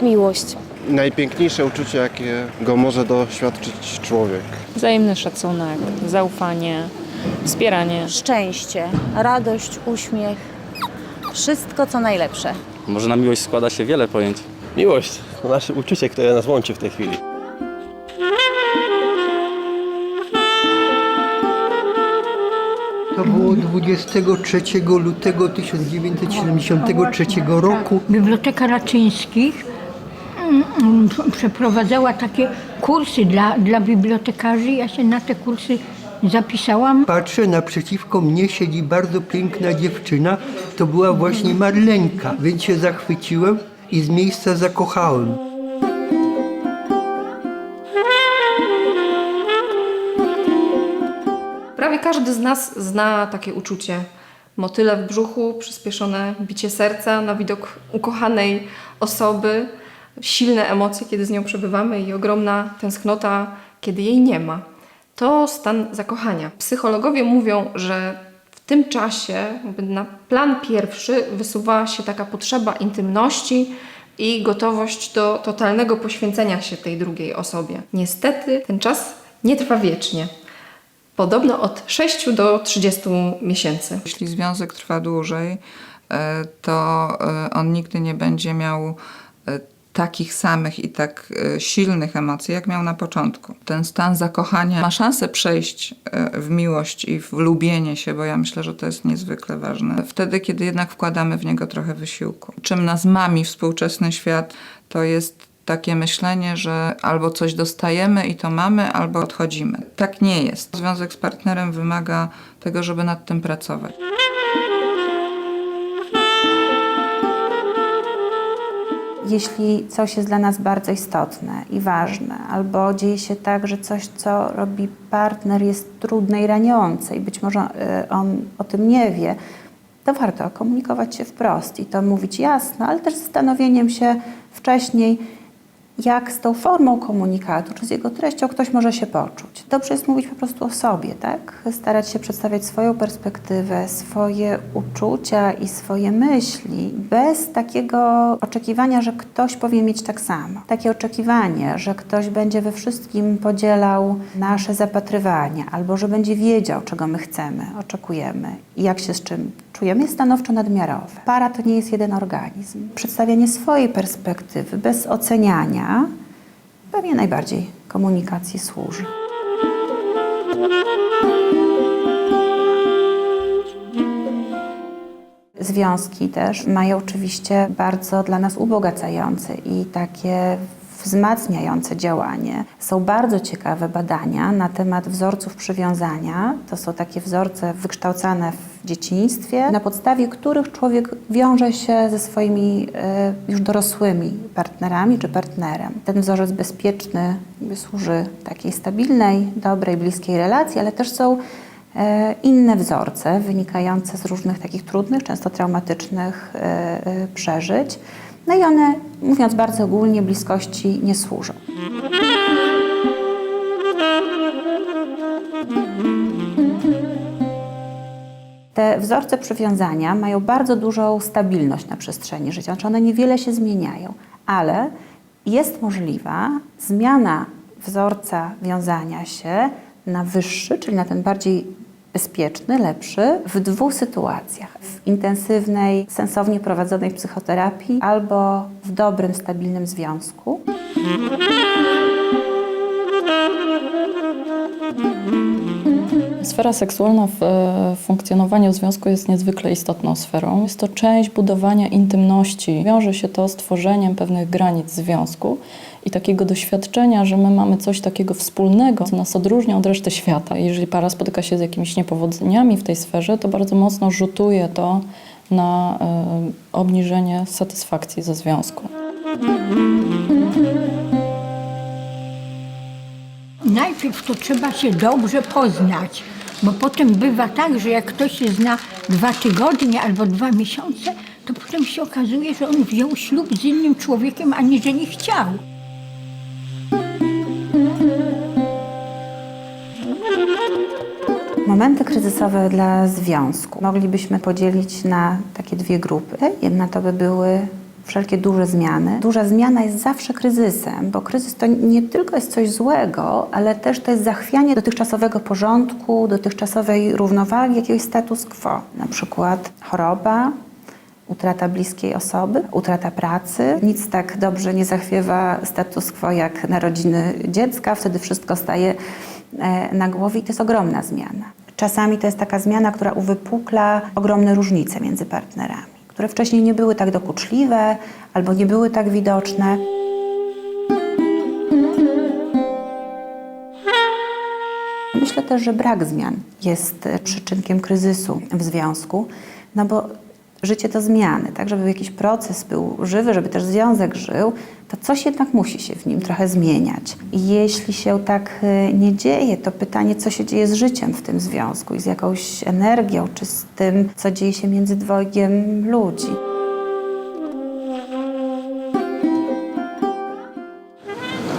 jest miłość. Najpiękniejsze uczucie, jakiego może doświadczyć człowiek. Wzajemny szacunek, zaufanie, wspieranie. Szczęście, radość, uśmiech. Wszystko co najlepsze. Może na miłość składa się wiele pojęć. Miłość to nasze uczucie, które nas łączy w tej chwili. To było 23 lutego 1973 roku. Biblioteka Raczyńskich przeprowadzała takie kursy dla, dla bibliotekarzy. Ja się na te kursy zapisałam. Patrzę, naprzeciwko mnie siedzi bardzo piękna dziewczyna. To była właśnie Marleńka, więc się zachwyciłem i z miejsca zakochałem. Prawie każdy z nas zna takie uczucie. Motyle w brzuchu, przyspieszone bicie serca na widok ukochanej osoby, silne emocje, kiedy z nią przebywamy i ogromna tęsknota, kiedy jej nie ma. To stan zakochania. Psychologowie mówią, że w tym czasie na plan pierwszy wysuwa się taka potrzeba intymności i gotowość do totalnego poświęcenia się tej drugiej osobie. Niestety ten czas nie trwa wiecznie. Podobno od 6 do 30 miesięcy. Jeśli związek trwa dłużej, e, to e, on nigdy nie będzie miał e, takich samych i tak e, silnych emocji, jak miał na początku. Ten stan zakochania ma szansę przejść e, w miłość i w lubienie się, bo ja myślę, że to jest niezwykle ważne. Wtedy, kiedy jednak wkładamy w niego trochę wysiłku. Czym nas mami współczesny świat, to jest takie myślenie, że albo coś dostajemy i to mamy, albo odchodzimy. Tak nie jest. Związek z partnerem wymaga tego, żeby nad tym pracować. Jeśli coś jest dla nas bardzo istotne i ważne, albo dzieje się tak, że coś, co robi partner, jest trudne i raniące, i być może y, on o tym nie wie, to warto komunikować się wprost i to mówić jasno, ale też zastanowieniem się wcześniej, jak z tą formą komunikatu, czy z jego treścią ktoś może się poczuć. Dobrze jest mówić po prostu o sobie, tak? Starać się przedstawiać swoją perspektywę, swoje uczucia i swoje myśli, bez takiego oczekiwania, że ktoś powie mieć tak samo. Takie oczekiwanie, że ktoś będzie we wszystkim podzielał nasze zapatrywania, albo że będzie wiedział, czego my chcemy, oczekujemy i jak się z czym czujemy, jest stanowczo nadmiarowe. Para to nie jest jeden organizm. Przedstawianie swojej perspektywy bez oceniania pewnie najbardziej komunikacji służy. Związki też mają oczywiście bardzo dla nas ubogacające i takie wzmacniające działanie. Są bardzo ciekawe badania na temat wzorców przywiązania. To są takie wzorce wykształcane w dzieciństwie, na podstawie których człowiek wiąże się ze swoimi e, już dorosłymi partnerami czy partnerem. Ten wzorzec bezpieczny służy takiej stabilnej, dobrej, bliskiej relacji, ale też są e, inne wzorce wynikające z różnych takich trudnych, często traumatycznych e, przeżyć. No i one, mówiąc bardzo ogólnie, bliskości nie służą. Te wzorce przywiązania mają bardzo dużą stabilność na przestrzeni życia, znaczy one niewiele się zmieniają, ale jest możliwa zmiana wzorca wiązania się na wyższy, czyli na ten bardziej bezpieczny, lepszy, w dwóch sytuacjach. W intensywnej, sensownie prowadzonej psychoterapii albo w dobrym, stabilnym związku. Sfera seksualna w funkcjonowaniu związku jest niezwykle istotną sferą. Jest to część budowania intymności. Wiąże się to z tworzeniem pewnych granic związku i takiego doświadczenia, że my mamy coś takiego wspólnego, co nas odróżnia od reszty świata. Jeżeli para spotyka się z jakimiś niepowodzeniami w tej sferze, to bardzo mocno rzutuje to na e, obniżenie satysfakcji ze związku. Najpierw to trzeba się dobrze poznać, bo potem bywa tak, że jak ktoś się zna dwa tygodnie albo dwa miesiące, to potem się okazuje, że on wziął ślub z innym człowiekiem, aniżeli chciał. Momenty kryzysowe dla związku moglibyśmy podzielić na takie dwie grupy. Jedna to by były wszelkie duże zmiany. Duża zmiana jest zawsze kryzysem, bo kryzys to nie tylko jest coś złego, ale też to jest zachwianie dotychczasowego porządku, dotychczasowej równowagi, jakiegoś status quo. Na przykład choroba, utrata bliskiej osoby, utrata pracy. Nic tak dobrze nie zachwiewa status quo jak narodziny dziecka, wtedy wszystko staje e, na głowie i to jest ogromna zmiana. Czasami to jest taka zmiana, która uwypukla ogromne różnice między partnerami, które wcześniej nie były tak dokuczliwe albo nie były tak widoczne. Myślę też, że brak zmian jest e, przyczynkiem kryzysu w związku, no bo życie to zmiany, tak? Żeby jakiś proces był żywy, żeby też związek żył, to coś jednak musi się w nim trochę zmieniać. I jeśli się tak e, nie dzieje, to pytanie, co się dzieje z życiem w tym związku i z jakąś energią, czy z tym, co dzieje się między dwojgiem ludzi.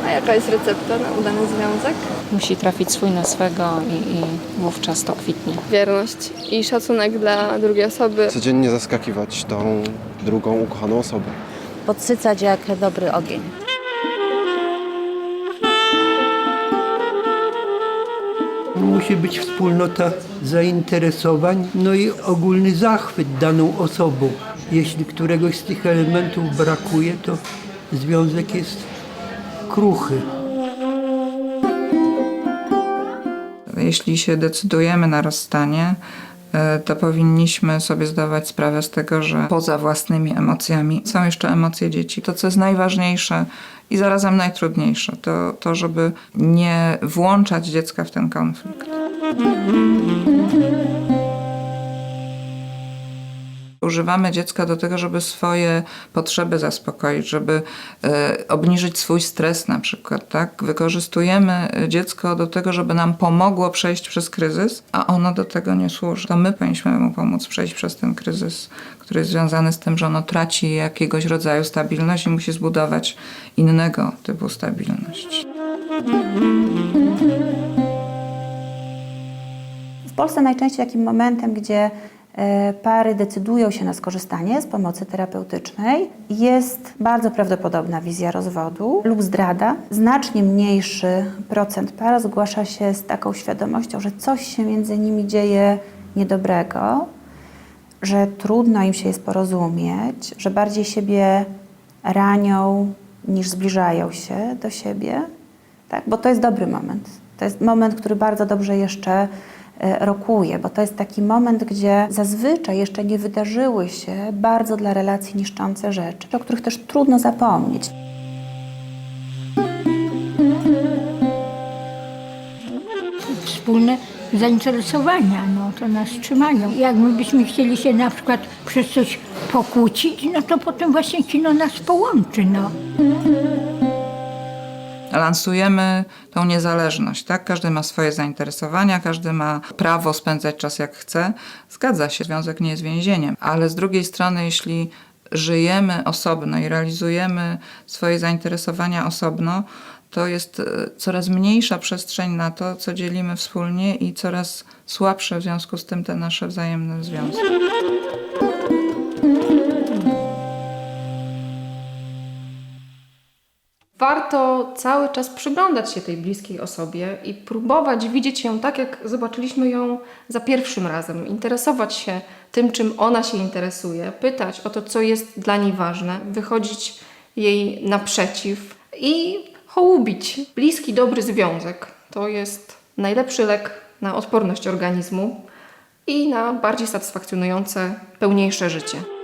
A jaka jest recepta na udany związek? Musi trafić swój na swego i, i wówczas to kwitnie. Wierność i szacunek dla drugiej osoby. Codziennie zaskakiwać tą drugą ukochaną osobę. Podsycać jak dobry ogień. Musi być wspólnota zainteresowań, no i ogólny zachwyt daną osobą. Jeśli któregoś z tych elementów brakuje, to związek jest kruchy. Jeśli się decydujemy na rozstanie, to powinniśmy sobie zdawać sprawę z tego, że poza własnymi emocjami są jeszcze emocje dzieci. To, co jest najważniejsze i zarazem najtrudniejsze, to to, żeby nie włączać dziecka w ten konflikt. Używamy dziecka do tego, żeby swoje potrzeby zaspokoić, żeby e, obniżyć swój stres na przykład. Tak? Wykorzystujemy e, dziecko do tego, żeby nam pomogło przejść przez kryzys, a ono do tego nie służy. To my powinniśmy mu pomóc przejść przez ten kryzys, który jest związany z tym, że ono traci jakiegoś rodzaju stabilność i musi zbudować innego typu stabilność. W Polsce najczęściej takim momentem, gdzie pary decydują się na skorzystanie z pomocy terapeutycznej, jest bardzo prawdopodobna wizja rozwodu lub zdrada. Znacznie mniejszy procent par zgłasza się z taką świadomością, że coś się między nimi dzieje niedobrego, że trudno im się jest porozumieć, że bardziej siebie ranią niż zbliżają się do siebie. Tak? Bo to jest dobry moment. To jest moment, który bardzo dobrze jeszcze e, rokuje, bo to jest taki moment, gdzie zazwyczaj jeszcze nie wydarzyły się bardzo dla relacji niszczące rzeczy, o których też trudno zapomnieć. Wspólne zainteresowania, no to nas trzymają. Jak my byśmy chcieli się na przykład przez coś pokłócić, no to potem właśnie kino nas połączy, no. Lansujemy tą niezależność, tak? Każdy ma swoje zainteresowania, każdy ma prawo spędzać czas jak chce. Zgadza się, związek nie jest więzieniem, ale z drugiej strony, jeśli żyjemy osobno i realizujemy swoje zainteresowania osobno, to jest e, coraz mniejsza przestrzeń na to, co dzielimy wspólnie i coraz słabsze w związku z tym te nasze wzajemne związki. Warto cały czas przyglądać się tej bliskiej osobie i próbować widzieć ją tak, jak zobaczyliśmy ją za pierwszym razem. Interesować się tym, czym ona się interesuje, pytać o to, co jest dla niej ważne, wychodzić jej naprzeciw i hołubić. Bliski, dobry związek to jest najlepszy lek na odporność organizmu i na bardziej satysfakcjonujące, pełniejsze życie.